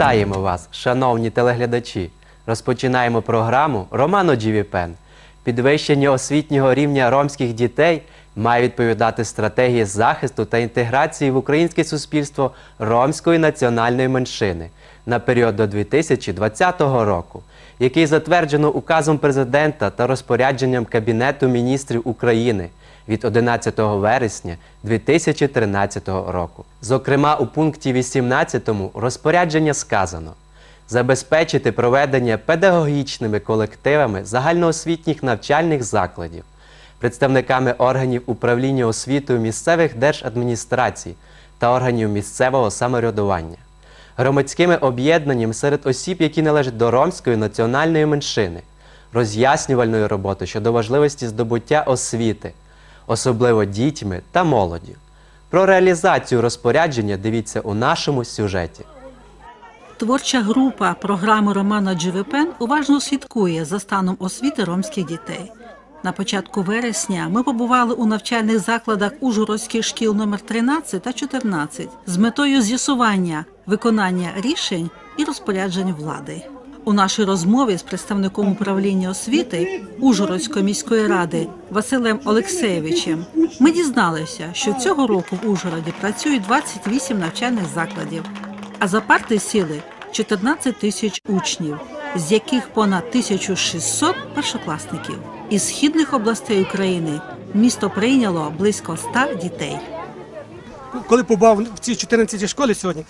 Вітаємо вас, шановні телеглядачі! Розпочинаємо програму Романо Джівіпен. Підвищення освітнього рівня ромських дітей має відповідати стратегії захисту та інтеграції в українське суспільство ромської національної меншини на період до 2020 року, який затверджено указом президента та розпорядженням Кабінету міністрів України від 11 вересня 2013 року. Зокрема, у пункті 18 розпорядження сказано забезпечити проведення педагогічними колективами загальноосвітніх навчальних закладів, представниками органів управління освітою місцевих держадміністрацій та органів місцевого самоврядування, громадськими об'єднаннями серед осіб, які належать до ромської національної меншини, роз'яснювальною роботою щодо важливості здобуття освіти, особливо дітьми та молоддю. Про реалізацію розпорядження дивіться у нашому сюжеті. Творча група програми Романа Дживепен уважно слідкує за станом освіти ромських дітей. На початку вересня ми побували у навчальних закладах Ужгородських шкіл номер 13 та 14 з метою з'ясування виконання рішень і розпоряджень влади. У нашій розмові з представником управління освіти Ужгородської міської ради Василем Олексеєвичем ми дізналися, що цього року в Ужгороді працюють 28 навчальних закладів, а за парти сіли 14 тисяч учнів, з яких понад 1600 першокласників. Із східних областей України місто прийняло близько 100 дітей. коли побував в цій 14 школі сьогодні,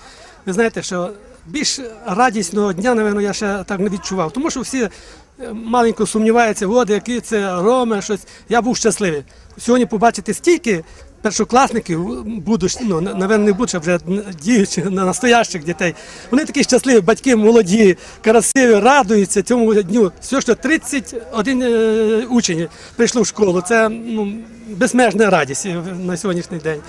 ви знаєте, що більш радісного дня, напевно, я ще так не відчував. Тому що всі е, маленько сумніваються, от які це роми, щось. Я був щасливий. Сьогодні побачити стільки першокласників, будуть, ну, напевно, не будуть, а вже діючих, настоящих дітей. Вони такі щасливі, батьки молоді, красиві, радуються цьому дню. Все, що 31 е, учень прийшло в школу. Це ну, безмежна радість на сьогоднішній день.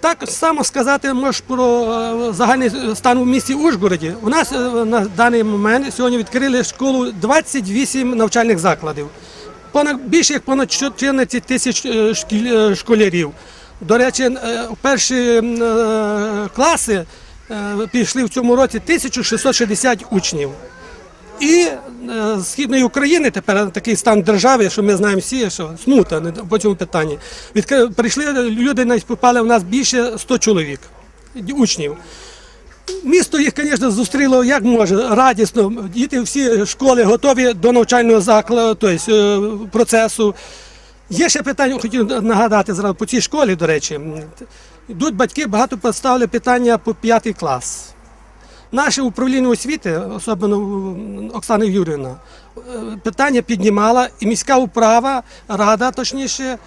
Так само сказати можеш про е, загальний стан у місті Ужгороді. У нас е, на даний момент сьогодні відкрили школу 28 навчальних закладів. Понад більше як понад 14 тисяч е, школярів. До речі, перші класи пішли в цьому році 1660 учнів. І е, східної України тепер такий стан держави, що ми знаємо всі, що смута по цьому питанні. Відкри... Прийшли люди, навіть попали в нас більше 100 чоловік, учнів. Місто їх, звісно, зустріло як може, радісно. Діти всі школи готові до навчального закладу, тобто процесу. Є ще питання, хотів нагадати зразу по цій школі, до речі. Йдуть батьки, багато поставили питання по п'ятий клас. Наше управління освіти, особливо Оксана Юрівна, е, питання піднімала, і міська управа, рада, точніше,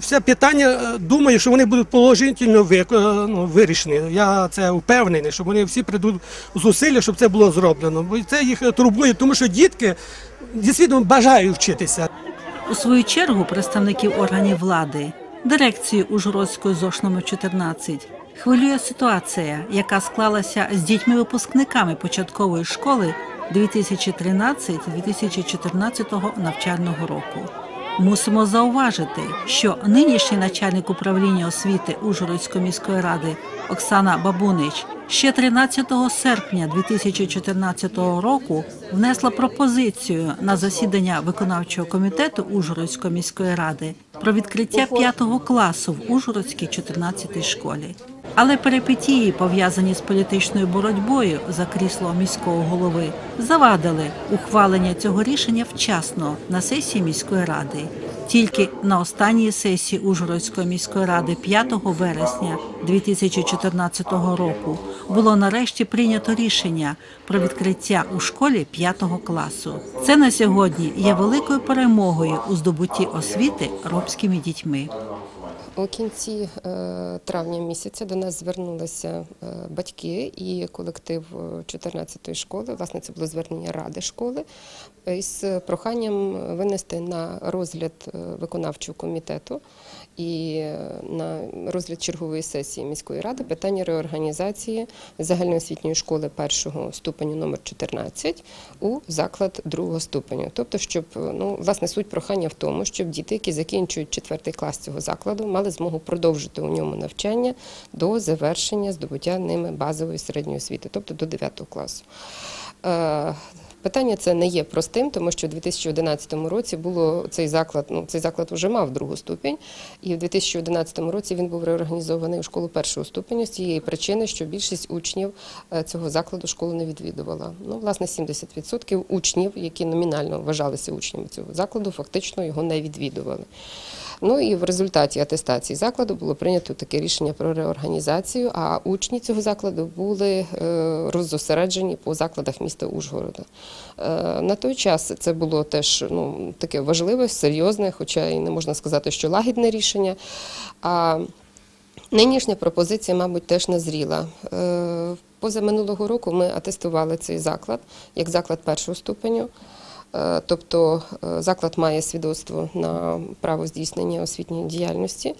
все питання, е, думаю, що вони будуть положительно е, ну, вирішені. Я це впевнений, що вони всі прийдуть зусилля, щоб це було зроблено. Бо це їх турбує, тому що дітки дійсно бажають вчитися. У свою чергу представників органів влади, дирекції Ужгородської ЗОШ номер 14 хвилює ситуація, яка склалася з дітьми-випускниками початкової школи 2013-2014 навчального року. Мусимо зауважити, що нинішній начальник управління освіти Ужгородської міської ради Оксана Бабунич ще 13 серпня 2014 року внесла пропозицію на засідання виконавчого комітету Ужгородської міської ради про відкриття 5 класу в Ужгородській 14 школі. Але перипетії, пов'язані з політичною боротьбою за крісло міського голови, завадили ухвалення цього рішення вчасно на сесії міської ради. Тільки на останній сесії Ужгородської міської ради 5 вересня 2014 року було нарешті прийнято рішення про відкриття у школі 5 класу. Це на сьогодні є великою перемогою у здобутті освіти ромськими дітьми. У кінці е, травня місяця до нас звернулися е, батьки і колектив е, 14-ї школи. Власне, це було звернення ради школи із проханням винести на розгляд е, виконавчого комітету і е, на розгляд чергової сесії міської ради питання реорганізації загальноосвітньої школи першого ступеню номер 14 у заклад другого ступеню. Тобто, щоб ну власне суть прохання в тому, щоб діти, які закінчують четвертий клас цього закладу, мали змогу продовжити у ньому навчання до завершення здобуття ними базової середньої освіти, тобто до 9 класу. Питання це не є простим, тому що у 2011 році було цей заклад. Ну цей заклад вже мав другу ступінь, і в 2011 році він був реорганізований у школу першого ступеня з тієї причини, що більшість учнів е, цього закладу школу не відвідувала. Ну, власне, 70% учнів, які номінально вважалися учнями цього закладу, фактично його не відвідували. Ну і в результаті атестації закладу було прийнято таке рішення про реорганізацію. А учні цього закладу були е, роззосереджені по закладах міста Ужгорода. Е, На той час це було теж ну, таке важливе, серйозне, хоча і не можна сказати, що лагідне рішення. А Нинішня пропозиція, мабуть, теж назріла. Е, Поза минулого року ми атестували цей заклад як заклад першого ступеню. Е, Тобто е, заклад має свідоцтво на право здійснення освітньої діяльності.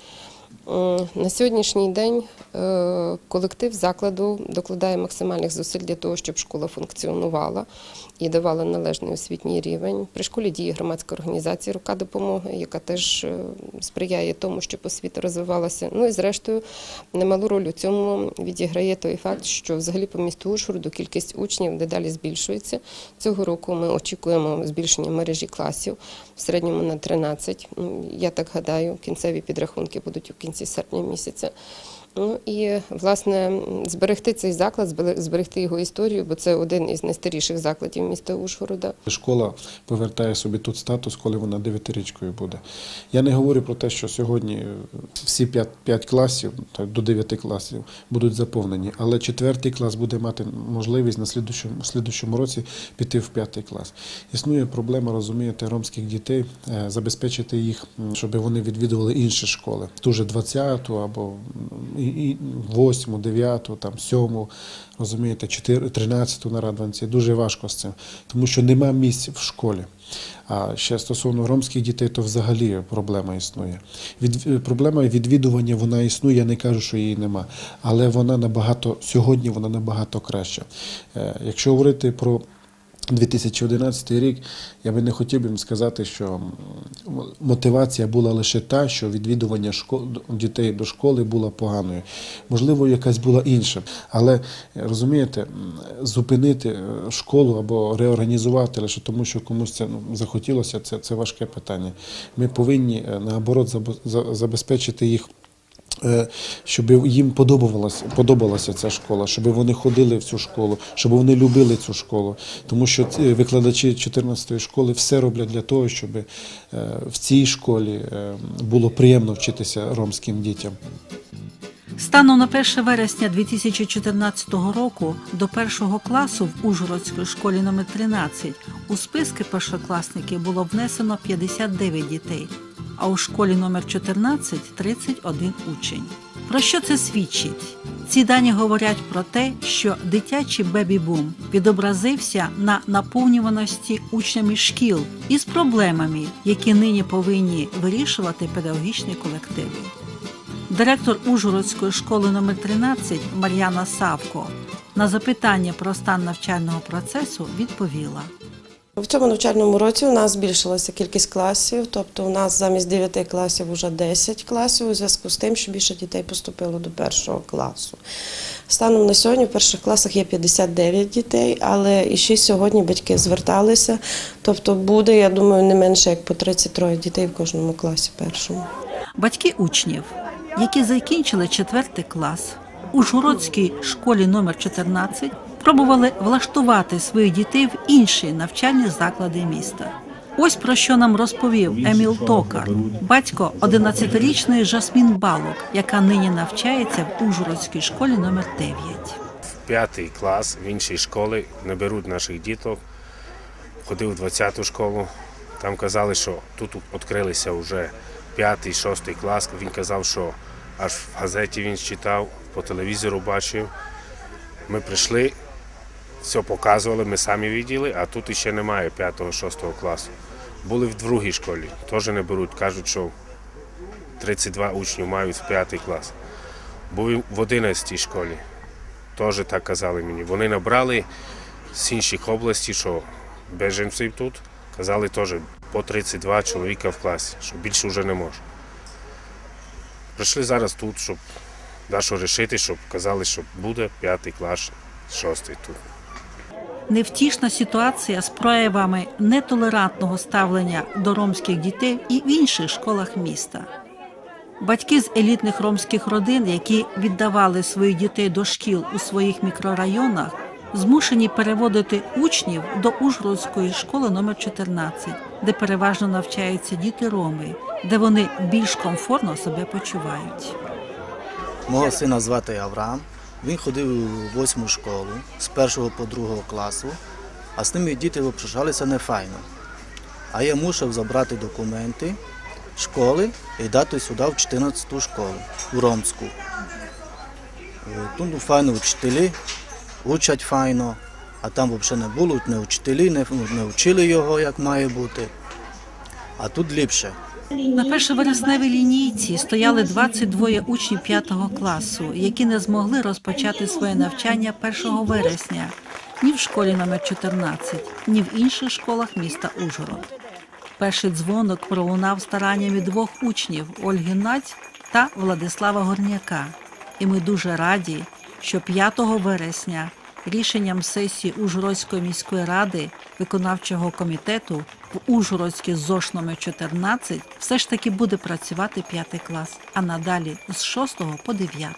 Е, На сьогоднішній день е, колектив закладу докладає максимальних зусиль для того, щоб школа функціонувала і давала належний освітній рівень. При школі діє громадська організація Рука допомоги, яка теж е, сприяє тому, щоб освіта розвивалася. Ну і зрештою, немалу роль у цьому відіграє той факт, що взагалі по місту Ужгороду кількість учнів дедалі збільшується. Цього року ми очікуємо збільшення мережі класів в середньому на 13. Ну, Я так гадаю, кінцеві підрахунки будуть у кінці серпня місяця. Ну і власне зберегти цей заклад, збере- зберегти його історію, бо це один із найстаріших закладів міста Ужгорода. Школа повертає собі тут статус, коли вона дев'ятирічкою буде. Я не говорю про те, що сьогодні е, всі п'ять, класів так, до дев'яти класів будуть заповнені, але четвертий клас буде мати можливість на слідущому, слідущому році піти в п'ятий клас. Існує проблема, розумієте, ромських дітей, е, забезпечити їх, щоб вони відвідували інші школи. Ту же 20-ту або 8, 9, там 7, розумієте, 4, 13 на Радванці. Дуже важко з цим, тому що нема місць в школі. А ще стосовно ромських дітей, то взагалі проблема існує. Від, е, проблема відвідування вона існує, я не кажу, що її нема. Але вона набагато сьогодні вона набагато краща. Е, якщо говорити про 2011 рік, я би не хотів би сказати, що мотивація була лише та, що відвідування школ, дітей до школи було поганою. Можливо, якась була інша. Але розумієте, зупинити школу або реорганізувати лише тому, що комусь це ну, захотілося, це, це важке питання. Ми повинні е, наоборот забезпечити їх. Е, Щоб їм подобалася, подобалася ця школа, щоб вони ходили в цю школу, щоб вони любили цю школу. Тому що викладачі 14-ї школи все роблять для того, щоб е, в цій школі е, було приємно вчитися ромським дітям. Станом на 1 вересня 2014 року до першого класу в Ужгородській школі номер 13 у списки першокласників було внесено 59 дітей, а у школі номер 14 – 31 учень. Про що це свідчить? Ці дані говорять про те, що дитячий бебі-бум відобразився на наповнюваності учнями шкіл із проблемами, які нині повинні вирішувати педагогічні колективи. Директор Ужгородської школи номер 13 Мар'яна Савко на запитання про стан навчального процесу відповіла. В цьому навчальному році у нас збільшилася кількість класів, тобто у нас замість 9 класів вже 10 класів у зв'язку з тим, що більше дітей поступило до першого класу. Станом на сьогодні в перших класах є 59 дітей, але і ще сьогодні батьки зверталися. Тобто буде, я думаю, не менше як по 33 дітей в кожному класі першому. Батьки учнів, які закінчили четвертий клас у Ужгородській школі номер 14 пробували влаштувати своїх дітей в інші навчальні заклади міста. Ось про що нам розповів Еміл Токар, батько 11-річної Жасмін Балок, яка нині навчається в Ужгородській школі номер 9. В п'ятий клас в іншій школі не беруть наших діток. Ходив в 20-ту школу. Там казали, що тут відкрилися вже п'ятий, шостий клас. Він казав, що аж в газеті він читав, по телевізору бачив. Ми прийшли, все показували, ми самі виділи, а тут ще немає 5-6 класу. Були в другій школі, теж не беруть, кажуть, що 32 учнів мають в 5 клас. Були в 11 школі, теж так казали мені. Вони набрали з інших областей, що біженців тут, казали теж по 32 чоловіка в класі, що більше вже не може. Прийшли зараз тут, щоб дещо рішити, щоб казали, що буде 5 клас, 6 тут. Невтішна ситуація з проявами нетолерантного ставлення до ромських дітей і в інших школах міста. Батьки з елітних ромських родин, які віддавали своїх дітей до шкіл у своїх мікрорайонах, змушені переводити учнів до Ужгородської школи номер 14, де переважно навчаються діти роми, де вони більш комфортно себе почувають. Мого сина звати Авраам. Він ходив у восьму школу з першого по другого класу, а з ними діти обшалися не файно. А я мусив забрати документи школи і дати сюди в 14-ту школу, у Ромську. Е, Тут файно вчителі, учать файно, а там взагалі не було, не вчителі, не вчили його, як має бути. А тут ліпше. На першовересневій лінійці стояли 22 учнів 5 класу, які не змогли розпочати своє навчання 1 вересня ні в школі номер 14, ні в інших школах міста Ужгород. Перший дзвонок пролунав стараннями двох учнів Ольги Наць та Владислава Горняка. І ми дуже раді, що 5 вересня рішенням сесії Ужгородської міської ради виконавчого комітету в Ужгородській ЗОШ номер 14 все ж таки буде працювати 5 клас, а надалі з 6 по 9.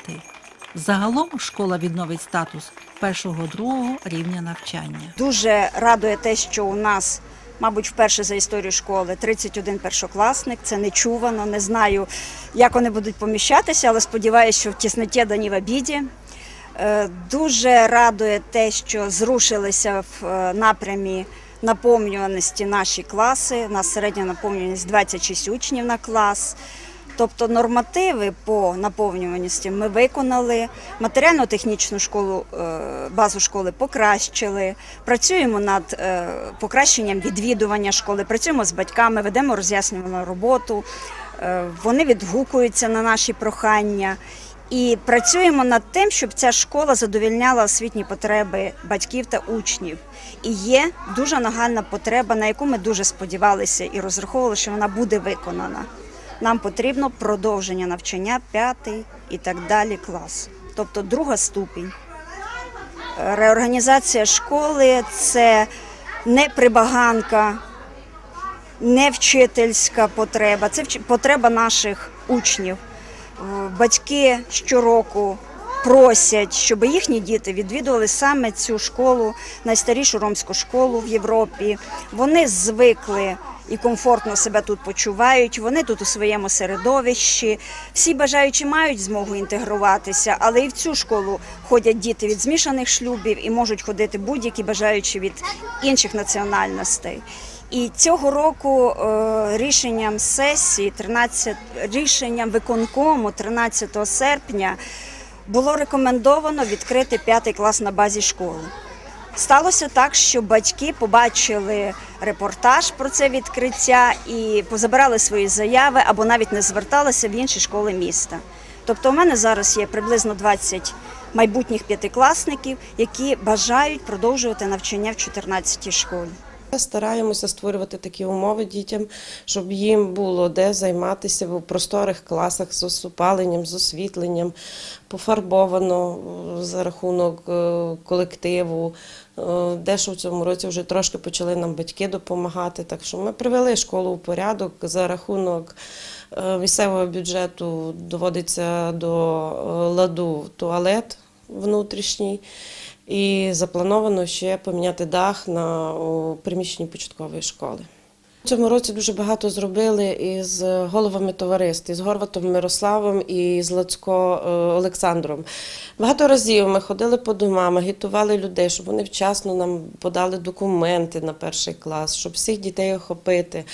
Загалом школа відновить статус першого-другого рівня навчання. Дуже радує те, що у нас, мабуть, вперше за історію школи 31 першокласник. Це нечувано. Не знаю, як вони будуть поміщатися, але сподіваюся, що в тісноті дані в обіді. Е, Дуже радує те, що зрушилися в е, напрямі наповнюваності наші класи. У нас середня наповнюваність 26 учнів на клас. Тобто нормативи по наповнюваності ми виконали, матеріально-технічну школу, е, базу школи покращили, працюємо над покращенням відвідування школи, працюємо з батьками, ведемо роз'яснювальну роботу, вони відгукуються на наші прохання. І працюємо над тим, щоб ця школа задовільняла освітні потреби батьків та учнів. І є дуже нагальна потреба, на яку ми дуже сподівалися і розраховували, що вона буде виконана. Нам потрібно продовження навчання, п'ятий і так далі клас, тобто друга ступінь. Реорганізація школи це не прибаганка, не вчительська потреба, це потреба наших учнів. Е, Батьки щороку просять, щоб їхні діти відвідували саме цю школу, найстарішу ромську школу в Європі. Вони звикли і комфортно себе тут почувають. Вони тут у своєму середовищі. Всі бажаючі мають змогу інтегруватися, але і в цю школу ходять діти від змішаних шлюбів і можуть ходити будь-які бажаючі від інших національностей. І цього року е, рішенням сесії, 13, рішенням виконкому 13 серпня було рекомендовано відкрити п'ятий клас на базі школи. Сталося так, що батьки побачили репортаж про це відкриття і позабирали свої заяви або навіть не зверталися в інші школи міста. Тобто, у мене зараз є приблизно 20 майбутніх п'ятикласників, які бажають продовжувати навчання в 14 школі. Стараємося створювати такі умови дітям, щоб їм було де займатися в просторих класах з опаленням, з освітленням, пофарбовано е, за рахунок е, колективу. Е, Дещо в цьому році вже трошки почали нам батьки допомагати. Так що ми привели школу у порядок за рахунок місцевого бюджету доводиться до ладу туалет внутрішній. І заплановано ще поміняти дах на приміщенні початкової школи. Цьому році дуже багато зробили із головами товариств, із Горватом Мирославом і з Лацько е, Олександром. Багато разів ми ходили по домам, агітували людей, щоб вони вчасно нам подали документи на перший клас, щоб всіх дітей охопити.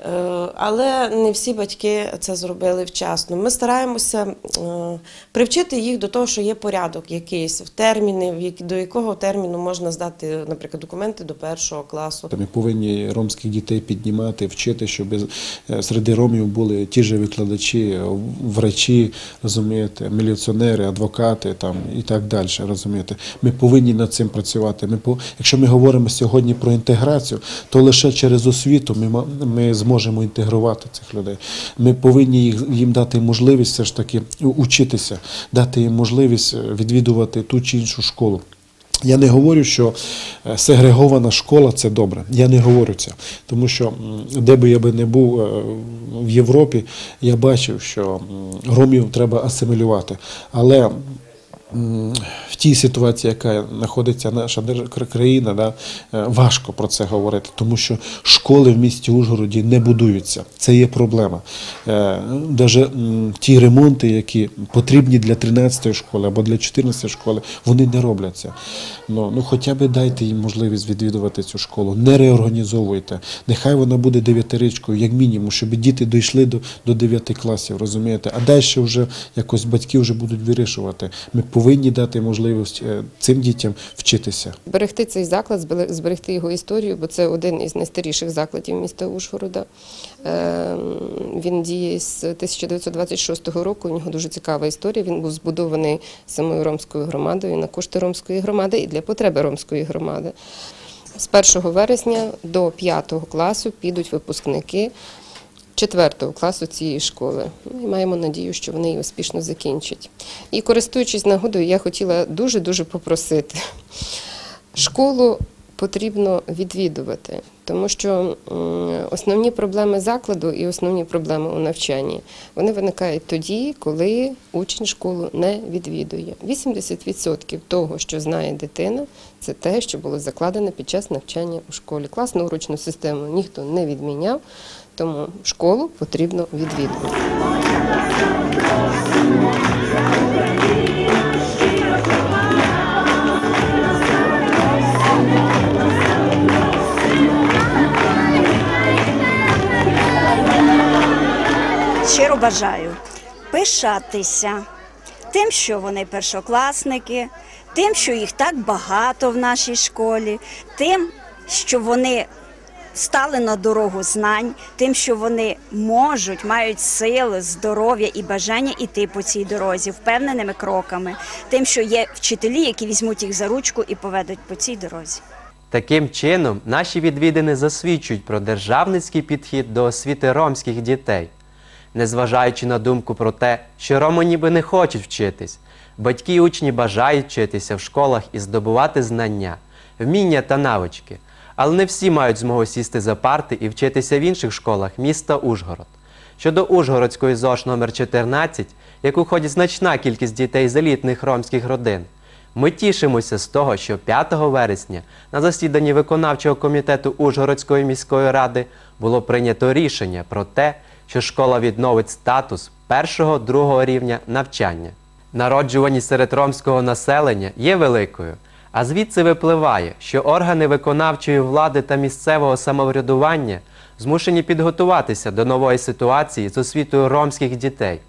Е, Але не всі батьки це зробили вчасно. Ми стараємося е, привчити їх до того, що є порядок якийсь в терміни, до якого терміну можна здати, наприклад, документи до першого класу. Ми повинні ромських дітей піднімати, вчити, щоб е, серед ромів були ті ж викладачі, е, врачі, розумієте, міліціонери, адвокати там і так далі. Розумієте, ми повинні над цим працювати. Ми по- якщо ми говоримо сьогодні про інтеграцію, то лише через освіту ми, ми зможемо інтегрувати цих людей. Ми повинні їх, їм дати можливість все ж таки учитися, дати їм можливість е, відвідувати ту чи іншу школу. Я не говорю, що е, сегрегована школа це добре. Я не говорю це. Тому що де би я би не був е, в Європі, я бачив, що ромів треба асимілювати. Але в тій ситуації, яка знаходиться наша країна, да, е, важко про це говорити, тому що школи в місті Ужгороді не будуються. Це є проблема. Навіть ті ремонти, які потрібні для 13-ї школи або для 14-ї школи, вони не робляться. Ну, ну хоча б дайте їм можливість відвідувати цю школу, не реорганізовуйте. Нехай вона буде дев'ятиричкою, як мінімум, щоб діти дійшли до, до 9 класів, розумієте? А далі вже якось батьки вже будуть вирішувати. Ми повинні дати можливість е, цим дітям вчитися. Берегти цей заклад, збере- зберегти його історію, бо це один із найстаріших закладів міста Ужгорода. Е, Він діє з 1926 року. У нього дуже цікава історія. Він був збудований самою ромською громадою на кошти ромської громади і для потреби ромської громади. З 1 вересня до 5 класу підуть випускники 4 класу цієї школи. Ми маємо надію, що вони її успішно закінчать. І користуючись нагодою, я хотіла дуже-дуже попросити. Школу потрібно відвідувати, тому що основні проблеми закладу і основні проблеми у навчанні вони виникають тоді, коли учень школу не відвідує. 80% того, що знає дитина, це те, що було закладено під час навчання у школі. Класну урочну систему ніхто не відміняв, тому школу потрібно відвідувати. Щиро бажаю пишатися тим, що вони першокласники, тим, що їх так багато в нашій школі, тим, що вони стали на дорогу знань, тим, що вони можуть, мають сили, здоров'я і бажання іти по цій дорозі впевненими кроками, тим, що є вчителі, які візьмуть їх за ручку і поведуть по цій дорозі. Таким чином, наші відвідини засвідчують про державницький підхід до освіти ромських дітей. Незважаючи на думку про те, що роми ніби не хочуть вчитись, батьки і учні бажають вчитися в школах і здобувати знання, вміння та навички. Але не всі мають змогу сісти за парти і вчитися в інших школах міста Ужгород. Щодо Ужгородської ЗОШ номер 14, яку ходить значна кількість дітей з елітних ромських родин, ми тішимося з того, що 5 вересня на засіданні виконавчого комітету Ужгородської міської ради було прийнято рішення про те, що школа відновить статус першого-другого рівня навчання. Народжуваність серед ромського населення є великою, а звідси випливає, що органи виконавчої влади та місцевого самоврядування змушені підготуватися до нової ситуації з освітою ромських дітей.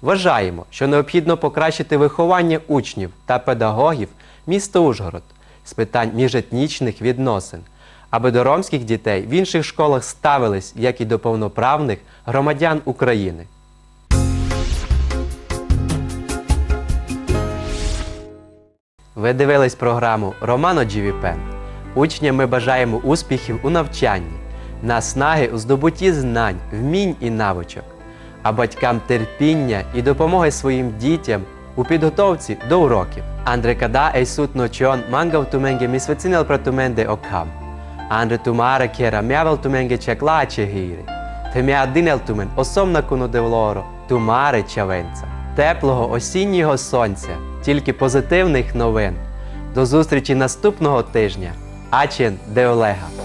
Вважаємо, що необхідно покращити виховання учнів та педагогів міста Ужгород з питань міжетнічних відносин, аби до ромських дітей в інших школах ставились як і до повноправних громадян України. Ви дивились програму Романо Джівіпен. Учням ми бажаємо успіхів у навчанні, наснаги у здобутті знань, вмінь і навичок, а батькам терпіння і допомоги своїм дітям у підготовці до уроків. Андре када ейсут ночон мангав туменге місвецинел пратуменде окам. Андре тумаре кера мявел туменге чеклаче гіри. Темя динел тумен осомна куну девлоро, тумаре чавенца. Теплого осіннього сонця, тільки позитивних новин. До зустрічі наступного тижня. Ачен де Олега.